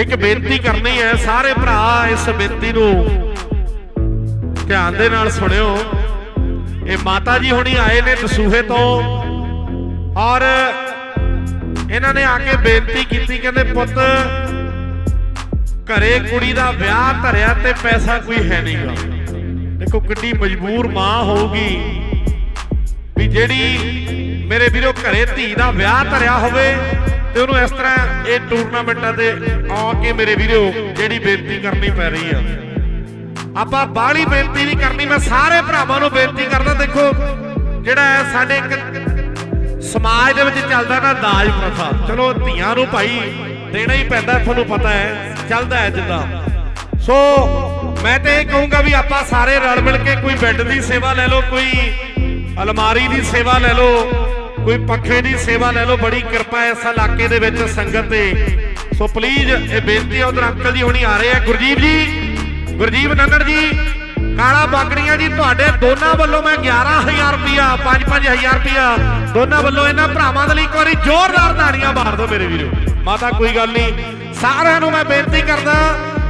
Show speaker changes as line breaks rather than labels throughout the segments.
ਇੱਕ ਬੇਨਤੀ ਕਰਨੀ ਹੈ, ਸਾਰੇ ਭਰਾ ਇਸ ਬੇਨਤੀ ਨੂੰ ਧਿਆਨ ਦੇ ਨਾਲ ਸੁਣਿਓ। ਇਹ ਮਾਤਾ ਜੀ ਹੁਣੀ ਆਏ ਨੇ ਦਸੂਹੇ ਤੋਂ ਔਰ ਇਹਨਾਂ ਨੇ ਆ ਕੇ ਬੇਨਤੀ ਕੀਤੀ, ਕਹਿੰਦੇ, ਪੁੱਤ, ਘਰੇ ਕੁੜੀ ਦਾ ਵਿਆਹ ਧਰਿਆ ਤੇ ਪੈਸਾ ਕੋਈ ਹੈ ਨਹੀਂਗਾ ਦੇਖੋ, ਕਿੱਡੀ ਮਜਬੂਰ ਮਾਂ ਹੋਊਗੀ। ਜਿਹੜੀ ਮੇਰੇ ਵੀਰੋ ਘਰੇ ਧੀ ਦਾ ਵਿਆਹ ਧਰਿਆ ਹੋਵੇ ਤੇ ਉਹਨੂੰ ਇਸ ਤਰ੍ਹਾਂ ਇਹ ਟੂਰਨਾਮੈਂਟਾਂ ਤੇ ਆ ਕੇ ਮੇਰੇ ਵੀਰੋ ਜਿਹੜੀ ਬੇਨਤੀ ਕਰਨੀ ਪੈ ਰਹੀ ਆ। ਆਪਾਂ ਬਾਹਲੀ ਬੇਨਤੀ ਨਹੀਂ ਕਰਨੀ, ਮੈਂ ਸਾਰੇ ਭਰਾਵਾਂ ਨੂੰ ਬੇਨਤੀ ਕਰਦਾ, ਦੇਖੋ, ਜਿਹੜਾ ਹੈ ਸਾਡੇ ਇੱਕ ਸਮਾਜ ਦੇ ਵਿੱਚ ਚੱਲਦਾ ਨਾ ਦਾਜ ਪ੍ਰਥਾ। ਚਲੋ, ਧੀਆਂ ਨੂੰ ਭਾਈ ਦੇਣਾ ਹੀ ਪੈਂਦਾ, ਤੁਹਾਨੂੰ ਪਤਾ ਹੈ, ਚੱਲਦਾ ਹੈ ਜਿੱਦਾਂ। ਸੋ, ਮੈਂ ਤੇ ਇਹ ਕਹੂੰਗਾ ਵੀ ਆਪਾਂ ਸਾਰੇ ਰਲ ਮਿਲ ਕੇ ਕੋਈ ਬੈੱਡ ਦੀ ਸੇਵਾ ਲੈ ਲਓ, ਕੋਈ ਅਲਮਾਰੀ ਦੀ ਸੇਵਾ ਲੈ ਲਓ, ਕੋਈ ਪੱਖੇ ਦੀ ਸੇਵਾ ਲੈ ਲਓ, ਬੜੀ ਕਿਰਪਾ ਇਸ ਇਲਾਕੇ ਦੇ ਵਿੱਚ ਸੰਗਤ ਤੇ। ਸੋ ਪਲੀਜ਼ ਇਹ ਬੇਨਤੀ ਹੈ ਉਧਰ ਅੰਕਲ ਜੀ ਹੁਣੀ ਆ ਰਹੇ ਆ। ਗੁਰਜੀਤ ਜੀ, ਗੁਰਜੀਤ ਨੰਨੜ ਜੀ, ਕਾਲਾ ਬਾਗੜੀਆਂ ਜੀ, ਤੁਹਾਡੇ ਦੋਨਾਂ ਵੱਲੋਂ ਮੈਂ 11000 ਰੁਪਿਆ 5-5000 ਰੁਪਿਆ ਦੋਨਾਂ ਵੱਲੋਂ ਇਹਨਾਂ ਭਰਾਵਾਂ ਦੇ ਲਈ ਇੱਕ ਵਾਰੀ ਜ਼ੋਰਦਾਰ ਤਾੜੀਆਂ ਮਾਰ ਦਿਓ ਮੇਰੇ ਵੀਰੋ। ਮਾਤਾ, ਕੋਈ ਗੱਲ ਨਹੀਂ। ਸਾਰਿਆਂ ਨੂੰ ਮੈਂ ਬੇਨਤੀ ਕਰਦਾ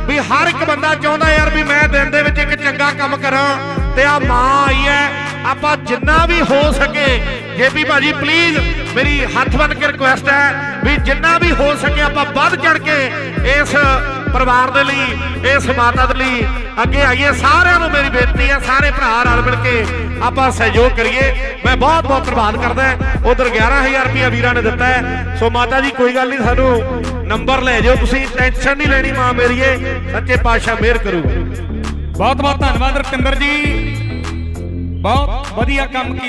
ਵੀ ਹਰ ਇੱਕ ਬੰਦਾ ਚਾਹੁੰਦਾ ਯਾਰ ਵੀ ਮੈਂ ਦਿਨ ਦੇ ਵਿੱਚ ਇੱਕ ਚੰਗਾ ਕੰਮ ਕਰਾਂ। ਤੇ ਆ ਮਾਂ ਆਈ ਹੈ। ਆਪਾਂ ਜਿੰਨਾ ਵੀ ਹੋ ਸਕੇ ਜੇਪੀ ਭਾਜੀ ਪਲੀਜ਼ ਮੇਰੀ ਹੱਥ ਬੰਨ ਕੇ ਰਿਕੁਐਸਟ ਹੈ ਵੀ ਜਿੰਨਾ ਵੀ ਹੋ ਸਕੇ ਆਪਾਂ ਵੱਧ ਚੜ ਕੇ ਇਸ ਪਰਿਵਾਰ ਦੇ ਲਈ, ਇਸ ਮਾਤਾ ਦੇ ਲਈ ਅੱਗੇ ਆਈਏ। ਸਾਰਿਆਂ ਨੂੰ ਮੇਰੀ ਬੇਨਤੀ ਹੈ, ਸਾਰੇ ਭਰਾ ਰਲ ਮਿਲ ਕੇ ਆਪਾਂ ਸਹਿਯੋਗ ਕਰੀਏ। ਮੈਂ ਬਹੁਤ ਬਹੁਤ ਧੰਨਵਾਦ ਕਰਦਾ ਉਧਰ 11000 ਰੁਪਇਆ ਵੀਰਾਂ ਨੇ ਦਿੱਤਾ ਹੈ। ਸੋ ਮਾਤਾ ਜੀ, ਕੋਈ ਗੱਲ ਨਹੀਂ, ਸਾਨੂੰ ਨੰਬਰ ਲੈ ਜਾਓ। ਤੁਸੀਂ ਟੈਨਸ਼ਨ ਨਹੀਂ ਲੈਣੀ ਮਾਂ ਮੇਰੀਏ ਸੱਚੇ ਪਾਤਸ਼ਾਹ ਮਿਹਰ ਕਰੂਗਾ।
ਬਹੁਤ ਬਹੁਤ ਧੰਨਵਾਦ ਰੁਪਿੰਦਰ ਜੀ। ਬਹੁਤ ਵਧੀਆ ਕੰਮ ਕੀਤਾ।